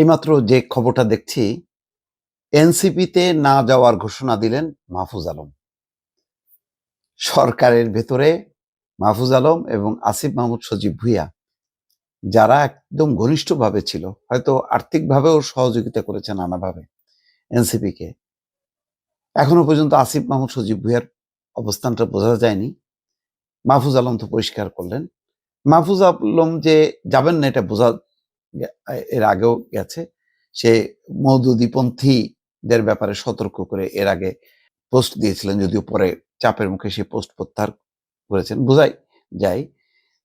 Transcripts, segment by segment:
এইমাত্র যে খবরটা দেখছি, এনসিপিতে না যাওয়ার ঘোষণা দিলেন মাহফুজ আলম। সরকারের ভেতরে মাহফুজ আলম এবং আসিফ মাহমুদ সজীব ভুইয়া, যারা একদম ঘনিষ্ঠভাবে ছিল, হয়তো আর্থিকভাবেও সহযোগিতা করেছে নানাভাবে এনসিপিকে। এখনও পর্যন্ত আসিফ মাহমুদ সজীব ভুইয়ার অবস্থানটা বোঝা যায়নি। মাহফুজ আলম তো পরিষ্কার করলেন। মাহফুজ আলম যে যাবেন না, এটা বোঝা এর আগেও গেছে। সে মৌদুদিপন্থীদের ব্যাপারে সতর্ক করে এর আগে পোস্ট দিয়েছিলেন, যদিও পরে চাপের মুখে সেই পোস্ট প্রত্যাহার করেছেন। বোঝাই যায়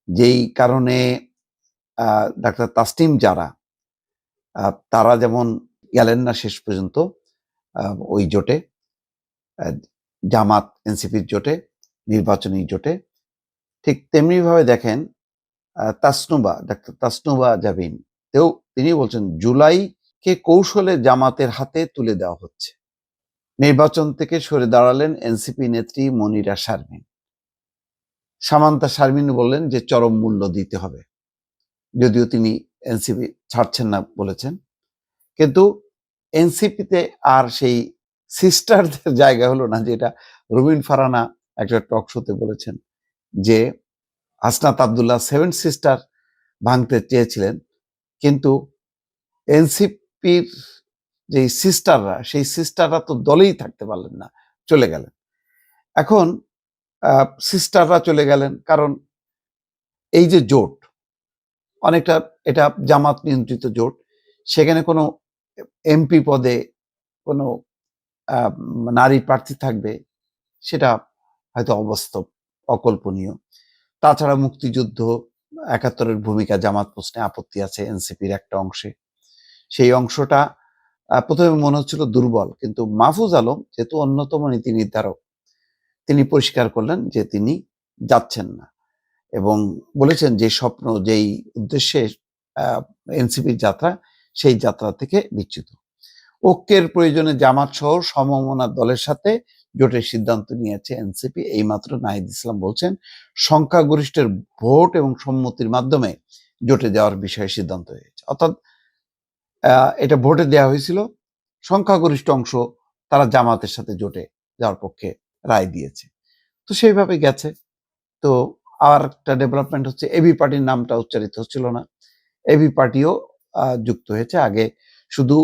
যেই কারণে ডাক্তার তাসনিম যারা তারা যেমন গেলেন না শেষ পর্যন্ত ওই জোটে জামাত, এনসিপির জোটে, নির্বাচনী জোটে, ঠিক তেমনিভাবে দেখেন তাসনুবা, ডাক্তার তাসনুবা জাবিন তেও তিনি বলছেন, জুলাইকে কৌশলে জামাতের হাতে তুলে দেওয়া হচ্ছে। নির্বাচন থেকে সরে দাঁড়ালেন এনসিপি নেত্রী মনিরা শারমিন। সামান্তা শারমিন বললেন যে, চরম মূল্য দিতে হবে। যদিও তিনি এনসিপি ছাড়ছেন না বলেছেন। কিন্তু এনসিপিতে আর সেই সিস্টারদের জায়গা হলো না, যেটা রুবিন ফারানা একটা টক শোতে বলেছেন যে আসনাত আবদুল্লাহ সেভেন সিস্টার ভাঙতে চেয়েছিলেন। কিন্তু এনসিপির যে সিস্টাররা, সেই সিস্টাররা তো দলেই থাকতে পারলেন না, চলে গেলেন। এখন সিস্টাররা চলে গেলেন কারণ এই যে জোট, অনেকটা এটা জামাত নিয়ন্ত্রিত জোট, সেখানে কোনো এমপি পদে কোনো নারী প্রার্থী থাকবে, সেটা হয়তো অবাস্তব, অকল্পনীয়। তাছাড়া মুক্তিযুদ্ধ একাত্তরের ভূমিকা জামাত প্রশ্নে আপত্তি আছে এনসিপির একটা অংশে। সেই অংশটা প্রথমে মনে হচ্ছিল দুর্বল, কিন্তু মাহফুজ আলম যেহেতু অন্যতম নীতি নির্ধারক, তিনি পরিষ্কার করলেন যে তিনি যাচ্ছেন না এবং বলেছেন যে স্বপ্ন, যেই উদ্দেশ্যে এনসিপির যাত্রা, সেই যাত্রা থেকে বিচ্যুত। ঐক্যের প্রয়োজনে জামাত সহ সমমনা দলের সাথে জোটের সিদ্ধান্ত নিয়েছে এনসিপি। এইমাত্র নাহিদ ইসলাম বলছেন, সংখ্যাগরিষ্ঠের ভোট এবং সম্মতির মাধ্যমে জোটে যাওয়ার বিষয়ে সিদ্ধান্ত হয়েছে। অর্থাৎ এটা ভোটে দেওয়া হয়েছিল, সংখ্যাগরিষ্ঠ অংশ তারা জামাতের সাথে জোটে যাওয়ার পক্ষে রায় দিয়েছে। তো সেইভাবে গেছে। তো আর একটা ডেভেলপমেন্ট হচ্ছে এবি পার্টির নামটা উচ্চারিত হচ্ছিল না। এবি পার্টিও যুক্ত হয়েছে। আগে শুধু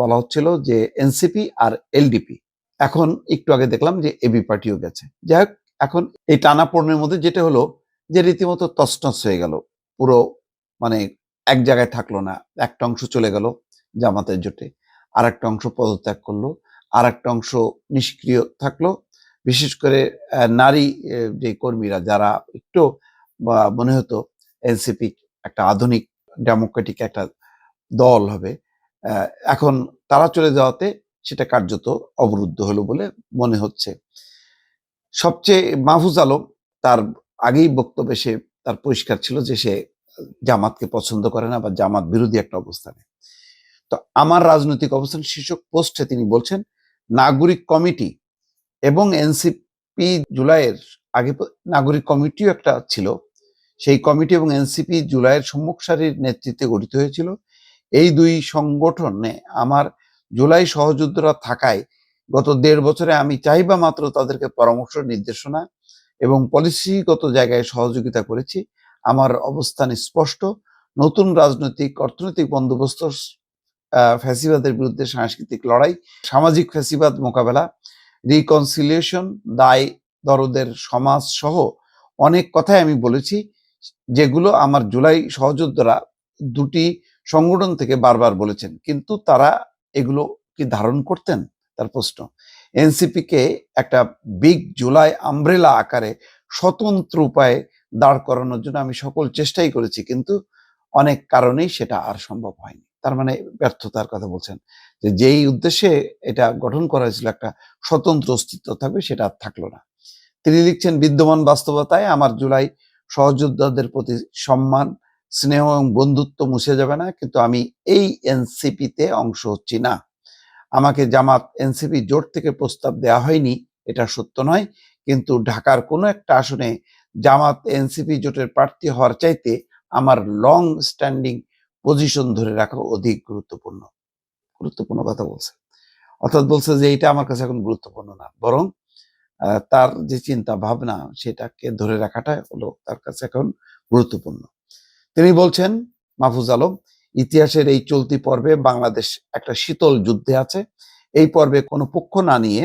বলা হচ্ছিল যে এনসিপি আর এলডিপি এখন একটু আগে দেখলাম যে এবি পার্টিও গেছে। যাই হোক, এখন এই টানাপোড়েনের মধ্যে যেটা হলো যে রীতিমতো তছনছ হয়ে গেল। পুরো মানে এক জায়গায় থাকল না, একটা অংশ চলে গেল জামাতের জোটে। আর একটা অংশ পদত্যাগ করল আর একটা অংশ নিষ্ক্রিয় থাকল। বিশেষ করে নারী যে কর্মীরা যারা একটু মনে হতো এনসিপি একটা আধুনিক ডেমোক্রেটিক একটা দল হবে এখন তারা চলে যাওয়াতে সেটা কার্যত অবরুদ্ধ হলো বলে মনে হচ্ছে। সবচেয়ে মাহফুজ আলম তার আগেই বক্তব্যে সে তার পরিষ্কার ছিল যে সে জামাতকে পছন্দ করে না বা জামাত বিরোধী একটা অবস্থানে। তো আমার রাজনৈতিক অবস্থান শীর্ষক পোস্টে তিনি বলছেন, নাগরিক কমিটি এবং এনসিপি জুলাইয়ের আগে নাগরিক কমিটিও একটা ছিল। সেই কমিটি এবং এনসিপি জুলাইয়ের সম্মুখ সারির নেতৃত্বে গঠিত হয়েছিল। এই দুই সংগঠনে আমার জুলাই সহযোদ্ধারা থাকায় গত দেড় বছরে আমি চাইবা মাত্র তাদেরকে পরামর্শ, নির্দেশনা এবং পলিসিগত জায়গায় সহযোগিতা করেছি। আমার অবস্থান স্পষ্ট। নতুন রাজনৈতিক, অর্থনৈতিক বন্দোবস্ত ফ্যাসিবাদের বিরুদ্ধে সাংস্কৃতিক লড়াই, সামাজিক ফ্যাসিবাদ মোকাবেলা রিকনসিলিয়েশন দায় দরদের সমাজ সহ অনেক কথাই আমি বলেছি, যেগুলো আমার জুলাই সহযোদ্ধারা দুটি সংগঠন থেকে বারবার বলেছেন। কিন্তু তারা এগুলো কি ধারণ করতেন? তার প্রশ্ন। এনসিপি কে একটা বিগ জুলাই আমব্রেলা আকারে স্বতন্ত্র উপায়ে দাঁড় করানোর জন্য আমি সকল চেষ্টাই করেছি, কিন্তু অনেক কারণেই সেটা আর সম্ভব হয়নি। তার মানে ব্যর্থতার কথা বলছেন যে, যেই উদ্দেশ্যে এটা গঠন করা হয়েছিল, একটা স্বতন্ত্র অস্তিত্ব থাকবে সেটা আর থাকল না। তিনি লিখছেন, বিদ্যমান বাস্তবতায় আমার জুলাই সহযোদ্ধাদের প্রতি সম্মান স্নেহ এবং বন্ধুত্ব মুছে যাবে না, কিন্তু আমি এই এনসিপিতে অংশ হচ্ছি না। আমাকে জামাত এনসিপি জোট থেকে প্রস্তাব দেওয়া হয়নি, এটা সত্য নয়, কিন্তু ঢাকার কোনো একটা আসনে জামাত এনসিপি জোটের প্রার্থী হওয়ার চাইতে আমার লং স্ট্যান্ডিং পজিশন ধরে রাখা অধিক গুরুত্বপূর্ণ। গুরুত্বপূর্ণ কথা বলছে। অর্থাৎ বলছে যে এটা আমার কাছে এখন গুরুত্বপূর্ণ না, বরং তার যে চিন্তা ভাবনা সেটাকে ধরে রাখাটা হলো তার কাছে এখন গুরুত্বপূর্ণ। তিনি বলছেন, মাহফুজ আলম, ইতিহাসের এই চলতি পর্বে বাংলাদেশ একটা শীতল যুদ্ধে আছে। এই পর্বে কোনো পক্ষ না নিয়ে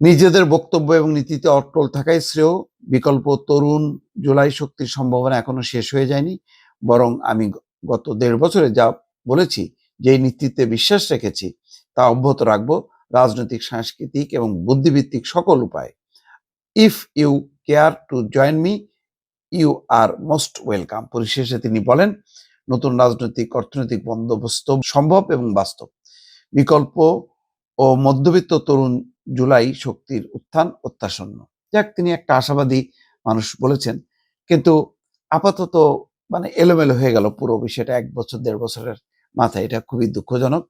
নিজেদের বক্তব্য এবং নীতিতে অটল থাকাই শ্রেয়। বিকল্প তরুণ জুলাই শক্তির সম্ভাবনা এখনও শেষ হয়ে যায়নি। বরং আমি গত দেড় বছরে যা বলেছি যে নীতিতে বিশ্বাস রেখেছি, তা অব্যাহত রাখব রাজনৈতিক, সাংস্কৃতিক এবং বুদ্ধিভিত্তিক সকল উপায়। If you care to join me you are most welcome. পরিশেষে তিনি বলেন, নতুন রাজনৈতিক, অর্থনৈতিক বন্দোবস্ত সম্ভব এবং বাস্তব। বিকল্প ও মধ্যবিত্ত তরুণ জুলাই শক্তির উত্থান অত্যাসন্ন যাক, তিনি একটা আশাবাদী মানুষ বলেছেন, কিন্তু আপাতত মানে এলোমেলো হয়ে গেল পুরো বিষয়টা এক বছর, দেড় বছরের মাথায়। এটা খুবই দুঃখজনক।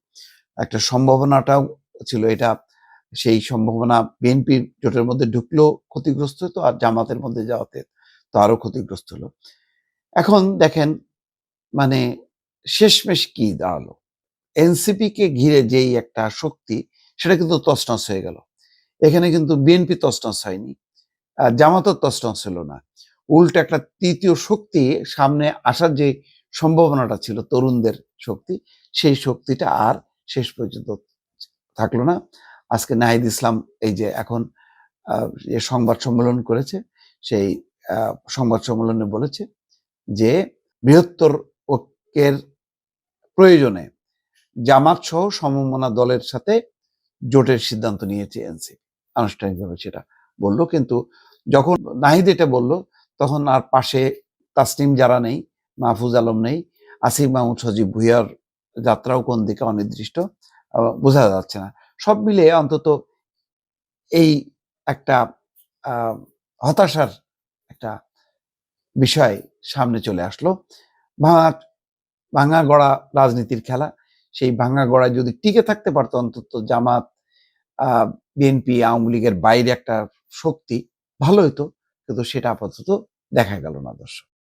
একটা সম্ভাবনাটাও ছিল এটা। সেই সম্ভাবনা বিএনপির জোটের মধ্যে ঢুকলেও ক্ষতিগ্রস্ত হতো আর জামাতের মধ্যে যাওয়াতে তো আরও ক্ষতিগ্রস্ত হলো। এখন দেখেন মানে শেষমেশ কি দাঁড়াল? এনসিপি কে ঘিরে যেই একটা শক্তি, সেটা কিন্তু তসনস হয়ে গেল। এখানে কিন্তু বিএনপি তসনস হয়নি জামাতও তছনছ হলো না। উল্টো একটা তৃতীয় শক্তি সামনে আসার যে সম্ভাবনাটা ছিল, তরুণদের শক্তি, সেই শক্তিটা আর শেষ পর্যন্ত থাকল না। আজকে নাহিদ ইসলাম এই যে এখন যে সংবাদ সম্মেলন করেছে, সেই সংবাদ সম্মেলনে বলেছে যে বৃহত্তর ঐক্যের প্রয়োজনে জামাত সহ সমমনা দলের সাথে জোটের সিদ্ধান্ত নিয়েছে এনসিপি আনুষ্ঠানিকভাবে সেটা বলল, কিন্তু যখন নাহিদ এটা বলল, তখন আর পাশে তাসনিম যারা নেই, মাহফুজ আলম নেই, আসিফ মাহমুদ, সজীব ভুইয়ার যাত্রাও কোন দিকে অনির্দিষ্ট বোঝা যাচ্ছে না। সব মিলিয়ে অন্তত এই একটা হতাশার একটা বিষয় সামনে চলে আসলো। ভাঙা ভাঙা গড়া রাজনীতির খেলা। সেই ভাঙা গড়ায় যদি টিকে থাকতে পারতো অন্তত জামাত বিএনপি, আওয়ামী লীগের বাইরে একটা শক্তি, ভালো হতো কিন্তু সেটা আপাতত দেখা গেল না দর্শক।